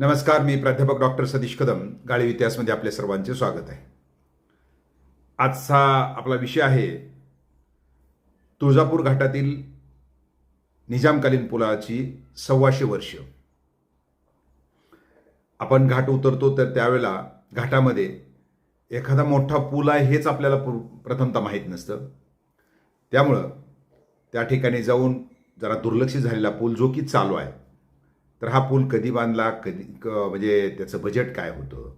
नमस्कार मी प्राध्यापक डॉक्टर सतीश कदम. गाळी इतिहासमध्ये आपल्या सर्वांचे स्वागत आहे. आजचा आपला विषय आहे तुळजापूर घाटातील निजामकालीन पुलाची सव्वाशे वर्ष. आपण घाट उतरतो तर त्यावेळेला घाटामध्ये एखादा मोठा पूल आहे हेच आपल्याला प्रथमतः माहीत नसतं. त्यामुळं त्या ठिकाणी जाऊन जरा दुर्लक्षित झालेला पूल जो की चालू आहे तर हा पूल कधी बांधला कधी क म्हणजे त्याचं बजेट काय होतं?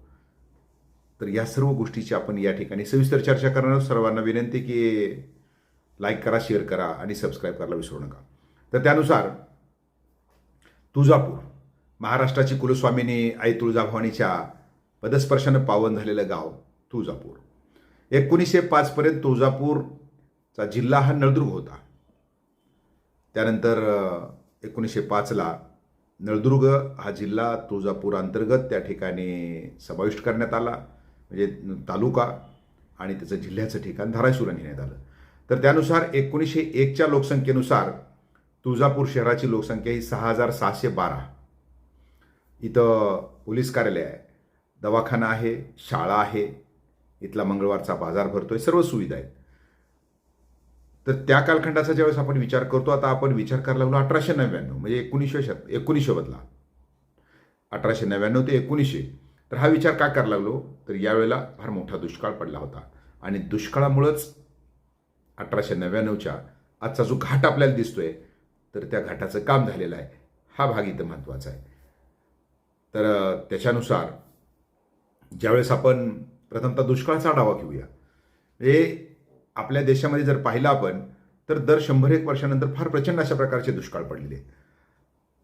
तर या सर्व गोष्टीची आपण या ठिकाणी सविस्तर चर्चा करणार सर्वांना विनंती की लाईक करा शेअर करा आणि सबस्क्राईब करायला विसरू नका. तर त्यानुसार तुळजापूर महाराष्ट्राची कुलस्वामिनी आई तुळजाभवानीच्या पदस्पर्शानं पावन झालेलं गाव तुळजापूर. एकोणीसशे पाचपर्यंत तुळजापूरचा जिल्हा हा नळदुर्ग होता. त्यानंतर एकोणीसशे पाचला नळदुर्ग हा जिल्हा तुळजापूर अंतर्गत त्या ठिकाणी समाविष्ट करण्यात आला म्हणजे तालुका आणि त्याचं जिल्ह्याचं ठिकाण धाराशिवला नेण्यात आलं. तर त्यानुसार एकोणीसशे एकच्या लोकसंख्येनुसार तुळजापूर शहराची लोकसंख्या ही सहा हजार सहाशे बारा. इथं पोलीस कार्यालय आहे दवाखाना आहे शाळा आहे इथला मंगळवारचा बाजार भरतो आहे सर्व सुविधा आहेत. तर त्या कालखंडाचा ज्यावेळेस आपण विचार करतो आता आपण विचार करायला लागलो अठराशे नव्याण्णव म्हणजे एकोणीसशे शत एकोणीसशे बदला अठराशे नव्याण्णव ते एकोणीसशे. तर हा विचार का करायला लागलो? तर यावेळेला फार मोठा दुष्काळ पडला होता. आणि दुष्काळामुळंच अठराशे नव्याण्णवच्या आजचा जो घाट आपल्याला दिसतोय तर त्या घाटाचं काम झालेलं आहे. हा भाग इथं महत्त्वाचा आहे. तर त्याच्यानुसार ज्यावेळेस आपण प्रथमतः दुष्काळाचा आढावा घेऊया. म्हणजे आपल्या देशामध्ये जर पाहिलं आपण तर दर शंभर एक वर्षानंतर फार प्रचंड अशा प्रकारचे दुष्काळ पडलेले आहेत.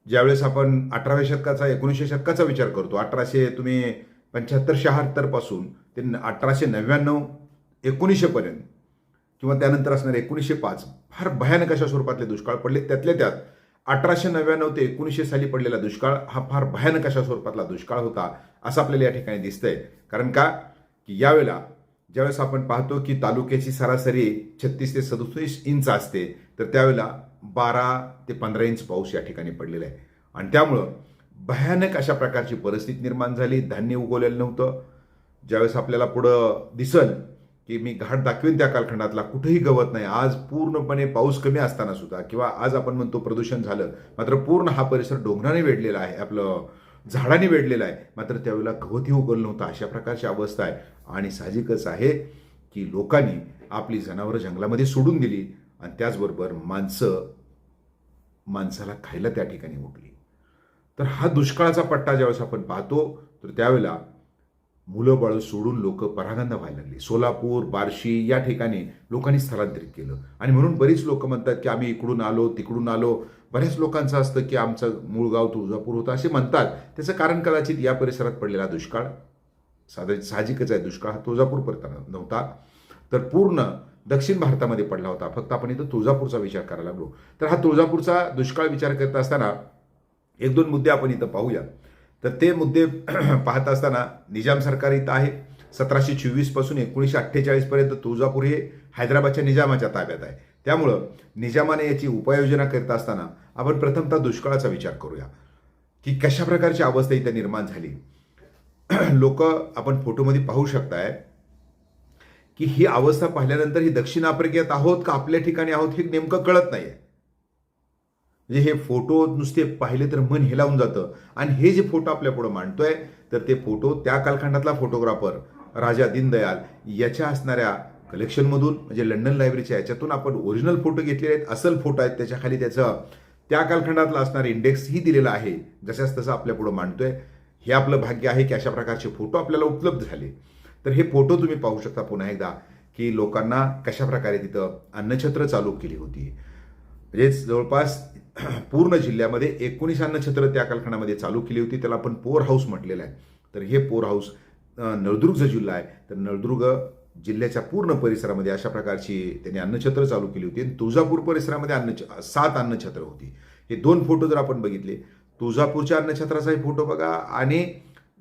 ज्यावेळेस आपण अठराव्या शतकाचा एकोणीसशे शतकाचा विचार करतो अठराशे तुम्ही पंच्याहत्तर शहात्तरपासून ते अठराशे नव्याण्णव एकोणीसशेपर्यंत किंवा त्यानंतर असणारे एकोणीसशे पाच फार भयानक अशा स्वरूपातले दुष्काळ पडले त्यातल्या त्यात अठराशे नव्याण्णव ते एकोणीसशे साली पडलेला दुष्काळ हा फार भयानक अशा स्वरूपातला दुष्काळ होता असं आपल्याला या ठिकाणी दिसतंय. कारण का? की यावेळेला ज्यावेळेस आपण पाहतो की तालुक्याची सरासरी छत्तीस ते सदुसष्ट इंच असते तर त्यावेळेला बारा ते पंधरा इंच पाऊस या ठिकाणी पडलेला आहे. आणि त्यामुळं भयानक अशा प्रकारची परिस्थिती निर्माण झाली. धान्य उगवलेलं नव्हतं. ज्यावेळेस आपल्याला पुढं दिसल की मी घाट दाखवेन त्या कालखंडातला कुठेही गवत नाही. आज पूर्णपणे पाऊस कमी असताना सुद्धा किंवा आज आपण म्हणतो प्रदूषण झालं मात्र पूर्ण हा परिसर डोंगराने वेढलेला आहे. आपलं झाडाने वेढलेला आहे. मात्र त्यावेळेला गवतही उगल नव्हतं. अशा प्रकारची अवस्था आहे. आणि साहजिकच आहे की लोकांनी आपली जनावरं जंगलामध्ये सोडून दिली आणि त्याचबरोबर माणसं माणसाला खायला त्या ठिकाणी उठली. तर हा दुष्काळाचा पट्टा ज्यावेळेस आपण पाहतो तर त्यावेळेला मुलं बाळं सोडून लोक परागंदा व्हायला लागली. सोलापूर बार्शी या ठिकाणी लोकांनी स्थलांतरित केलं. आणि म्हणून बरीच लोक म्हणतात की आम्ही इकडून आलो तिकडून आलो. बऱ्याच लोकांचं असतं की आमचं मूळ गाव तुळजापूर होतं असे म्हणतात. त्याचं कारण कदाचित या परिसरात पडलेला दुष्काळ साधा साहजिकच आहे दुष्काळ हा तुळजापूर तुळजापूरपर्यंत नव्हता. तर पूर्ण दक्षिण भारतामध्ये पडला होता. फक्त आपण इथं तुळजापूरचा विचार करायला लागलो. तर हा तुळजापूरचा दुष्काळ विचार करत असताना एक दोन मुद्दे आपण इथं पाहूया. तर ते मुद्दे पाहत असताना निजाम सरकार इथं आहे. सतराशे चोवीसपासून एकोणीसशे अठ्ठेचाळीसपर्यंत तुळजापूर हे हैदराबादच्या निजामाच्या ताब्यात आहे. त्यामुळं निजामाने याची उपाययोजना करत असताना आपण प्रथमतः दुष्काळाचा विचार करूया. की कशा प्रकारची अवस्था इथे निर्माण झाली? लोक आपण फोटोमध्ये पाहू शकताय की ही अवस्था पाहिल्यानंतर ही दक्षिण आफ्रिकेत आहोत का आपल्या ठिकाणी आहोत हे नेमकं कळत नाही म्हणजे हे फोटो नुसते पाहिले तर मन हेलावून जातं. आणि हे जे फोटो आपल्या पुढे मांडतोय तर ते फोटो त्या कालखंडातला फोटोग्राफर राजा दीनदयाल याच्या असणाऱ्या कलेक्शनमधून म्हणजे लंडन लायब्ररीच्या याच्यातून आपण ओरिजिनल फोटो घेतलेले आहेत असल फोटो आहेत त्याच्याखाली त्याचं त्या कालखंडातला असणारा इंडेक्सही दिलेला आहे जशाच तसं आपल्या पुढं मांडतोय. हे आपलं भाग्य आहे की अशा प्रकारचे फोटो आपल्याला उपलब्ध झाले. तर हे फोटो तुम्ही पाहू शकता पुन्हा एकदा की लोकांना कशा प्रकारे तिथं अन्नछत्र चालू केली होती. म्हणजे जवळपास पूर्ण जिल्ह्यामध्ये एकोणीस अन्नछत्र त्या कालखंडामध्ये चालू केली होती त्याला आपण पोर हाऊस म्हटलेलं आहे. तर हे पोर हाऊस नळदुर्ग जो जिल्हा आहे. तर नळदुर्ग जिल्ह्याच्या पूर्ण परिसरामध्ये अशा प्रकारची त्यांनी अन्नछत्र चालू केली होती. आणि तुळजापूर परिसरामध्ये अन्न सात अन्नछत्र होती. हे दोन फोटो जर आपण बघितले तुळजापूरच्या अन्नछत्राचाही फोटो बघा आणि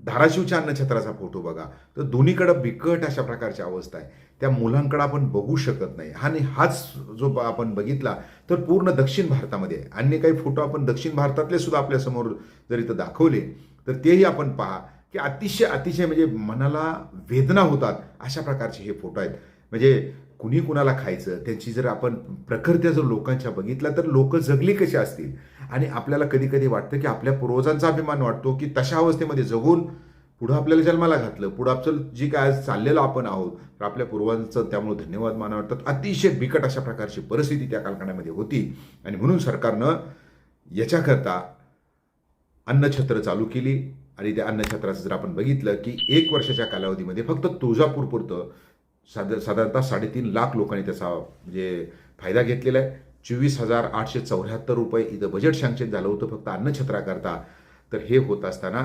धाराशिवच्या अन्नछत्राचा फोटो बघा. तर दोन्हीकडं बिकट अशा प्रकारची अवस्था आहे. त्या मुलांकडं आपण बघू शकत नाही. आणि हाच जो आपण बघितला तर पूर्ण दक्षिण भारतामध्ये आहे. अन्य काही फोटो आपण दक्षिण भारतातले सुद्धा आपल्यासमोर जर इथं दाखवले तर तेही आपण पहा. की अतिशय अतिशय म्हणजे मनाला वेदना होतात अशा प्रकारचे हे फोटो आहेत. म्हणजे कुणी कुणाला खायचं त्यांची जर आपण प्रकृत्या जर लोकांच्या बघितल्या तर लोक जगली कशी असतील? आणि आपल्याला कधी कधी वाटतं की आपल्या पूर्वजांचा अभिमान वाटतो की तशा अवस्थेमध्ये जगून पुढं आपल्याला जन्माला घातलं. पुढं आपलं जी काय आज चाललेलं आपण आहोत तर आपल्या पूर्वांचं त्यामुळे धन्यवाद माना वाटतात अतिशय बिकट अशा प्रकारची परिस्थिती त्या कालखंडामध्ये होती. आणि म्हणून सरकारनं याच्याकरता अन्नछत्र चालू केली. आणि त्या अन्नछत्राचं जर आपण बघितलं की एक वर्षाच्या कालावधीमध्ये फक्त तुळजापूरपुरतं साध साधारणतः साडेतीन लाख लोकांनी त्याचा म्हणजे फायदा घेतलेला आहे. चोवीस हजार आठशे चौऱ्याहत्तर रुपये इथं बजेट सँक्शन झालं होतं फक्त अन्नछत्राकरता. तर हे होत असताना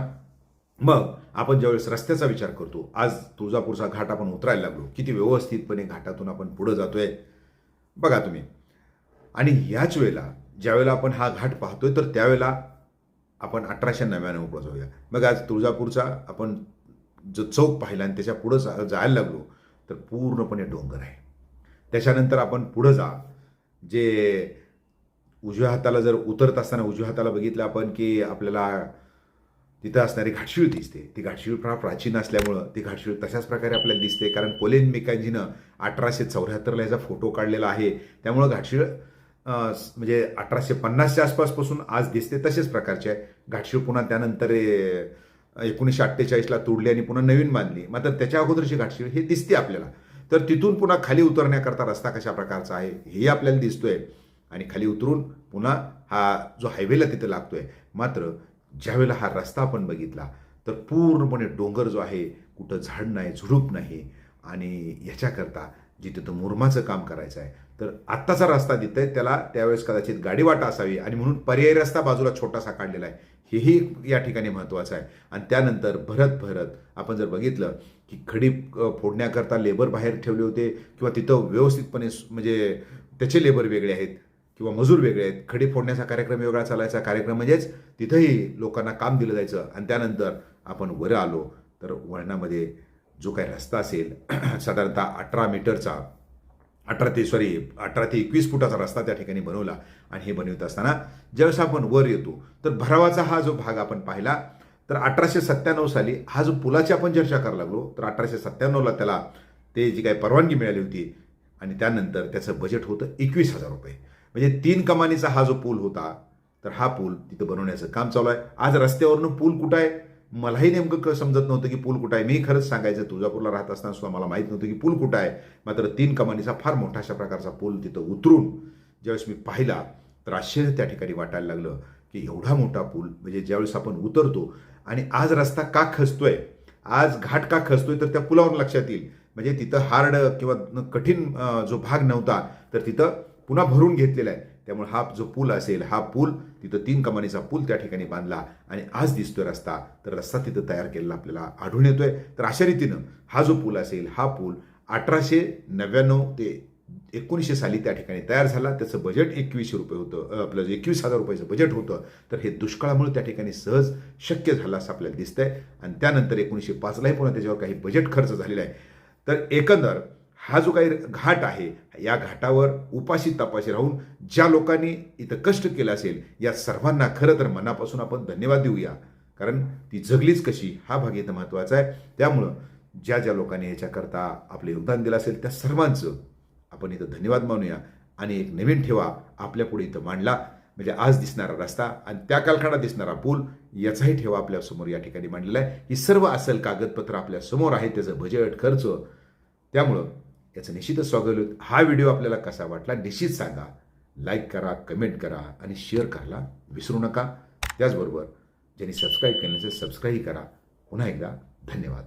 मग आपण ज्यावेळेस रस्त्याचा विचार करतो आज तुळजापूरचा घाट आपण उतरायला लागलो किती व्यवस्थितपणे घाटातून आपण पुढं जातोय बघा तुम्ही. आणि ह्याच वेळेला ज्यावेळेला आपण हा घाट पाहतोय तर त्यावेळेला आपण अठराशे नव्याण्णव जाऊया. मग आज तुळजापूरचा आपण जो चौक पाहिला आणि त्याच्या पुढं जा जायला लागलो तर पूर्णपणे डोंगर आहे. त्याच्यानंतर आपण पुढं जा. जे उजव्या हाताला जर उतरत असताना उजव्या हाताला बघितलं आपण की आपल्याला तिथं असणारी घाटशीळ दिसते. ती घाटशीळ फार प्राचीन असल्यामुळं ती घाटशीळ तशाच प्रकारे आपल्याला दिसते. कारण कोलेन मेकांजीनं अठराशे चौऱ्याहत्तरला याचा फोटो काढलेला आहे. त्यामुळं घाटशीळ म्हणजे अठराशे पन्नासच्या आसपासपासून आज दिसते तसेच प्रकारचे आहे. घाटशीळ पुन्हा त्यानंतर एकोणीसशे अठ्ठेचाळीसला तोडली आणि पुन्हा नवीन बांधली. मात्र त्याच्या अगोदरची घाटशीळ हे दिसते आपल्याला. तर तिथून पुन्हा खाली उतरण्याकरता रस्ता कशा प्रकारचा आहे हेही आपल्याला दिसतोय. आणि खाली उतरून पुन्हा हा जो हायवेला तिथं लागतोय. मात्र ज्यावेळेला हा रस्ता आपण बघितला तर पूर्णपणे डोंगर जो आहे कुठं झाड नाही झुडूप नाही. आणि याच्याकरता जिथे तो मुरमाचं काम करायचं आहे तर आत्ताचा रस्ता दिसतोय त्याला त्यावेळेस कदाचित गाडीवाटा असावी. आणि म्हणून पर्यायी रस्ता बाजूला छोटासा काढलेला आहे. हेही या ठिकाणी महत्त्वाचं आहे. आणि त्यानंतर भरत भरत आपण जर बघितलं की खडी फोडण्याकरता लेबर बाहेर ठेवले होते किंवा तिथं व्यवस्थितपणे म्हणजे त्याचे लेबर वेगळे आहेत किंवा मजूर वेगळे आहेत. खडी फोडण्याचा कार्यक्रम वेगळा चालायचा. कार्यक्रम म्हणजेच तिथंही लोकांना काम दिलं जायचं. आणि त्यानंतर आपण वर आलो तर वळणामध्ये जो काही रस्ता असेल साधारणतः अठरा मीटरचा अठरा ते सॉरी अठरा ते एकवीस फुटाचा रस्ता त्या ठिकाणी बनवला आणि हे बनवत असताना ज्यावेळेस आपण वर येतो तर भरावाचा हा जो भाग आपण पाहिला तर अठराशे सत्त्याण्णव साली हा जो पुलाची आपण चर्चा करायला लागलो तर अठराशे सत्त्याण्णवला त्याला ते जी काही परवानगी मिळाली होती आणि त्यानंतर त्याचं बजेट होतं एकवीस हजार रुपये. म्हणजे तीन कमानीचा हा जो पूल होता तर हा पूल तिथं बनवण्याचं काम चालू आहे. आज रस्त्यावरनं पूल कुठं आहे? मलाही नेमकं क- समजत नव्हतं की पूल कुठं आहे. मी खरंच सांगायचं तुळजापूरला राहत असताना सुद्धा मला माहीत नव्हतं की पूल कुठं आहे. मात्र तीन कमानीचा फार मोठा अशा प्रकारचा पूल तिथं उतरून ज्यावेळेस मी पाहिला तर आश्चर्य त्या ठिकाणी वाटायला लागलं की एवढा मोठा पूल म्हणजे ज्यावेळेस आपण उतरतो आणि आज रस्ता का खचतोय आज घाट का खचतोय तर त्या पुलावरून लक्षात येईल. म्हणजे तिथं हार्ड किंवा कठीण जो भाग नव्हता तर तिथं पुन्हा भरून घेतलेला आहे. त्यामुळे हा जो पूल असेल हा पूल तिथं तीन कमानीचा पूल त्या ठिकाणी बांधला आणि आज दिसतोय रस्ता. तर रस्ता तिथं तयार केलेला आपल्याला आढळून येतोय. तर अशा रीतीनं हा जो पूल असेल हा पूल अठराशे नव्याण्णव ते एकोणीसशे साली त्या ठिकाणी तयार झाला. त्याचं बजेट एकवीसशे रुपये होतं आपलं एकवीस हजार रुपयाचं बजेट होतं. तर हे दुष्काळामुळे त्या ठिकाणी सहज शक्य झालं असं आपल्याला दिसतंय. आणि त्यानंतर एकोणीसशे पाचलाही पुन्हा त्याच्यावर काही बजेट खर्च झालेला आहे. तर एकंदर हा जो काही घाट आहे या घाटावर उपाशी तपाशी राहून ज्या लोकांनी इथं कष्ट केलं असेल या सर्वांना खरं तर मनापासून आपण धन्यवाद देऊया. कारण ती जगलीच कशी हा भाग इथं महत्त्वाचा आहे. त्यामुळं ज्या ज्या लोकांनी याच्याकरता आपलं योगदान दिलं असेल त्या सर्वांचं आपण इथं धन्यवाद मानूया. आणि एक नवीन ठेवा आपल्यापुढे इथं मांडला. म्हणजे आज दिसणारा रस्ता आणि त्या कालखंडात दिसणारा पूल याचाही ठेवा आपल्यासमोर या ठिकाणी मांडलेला आहे. ही सर्व असेल कागदपत्र आपल्यासमोर आहे त्याचं बजेट खर्च. त्यामुळं याचं निश्चितच स्वागत हा व्हिडिओ आपल्याला कसा वाटला निश्चित सांगा. लाईक करा कमेंट करा आणि शेअर करायला विसरू नका. त्याचबरोबर ज्यांनी सबस्क्राईब केलं नसेल सबस्क्राईब करा. पुन्हा एकदा धन्यवाद.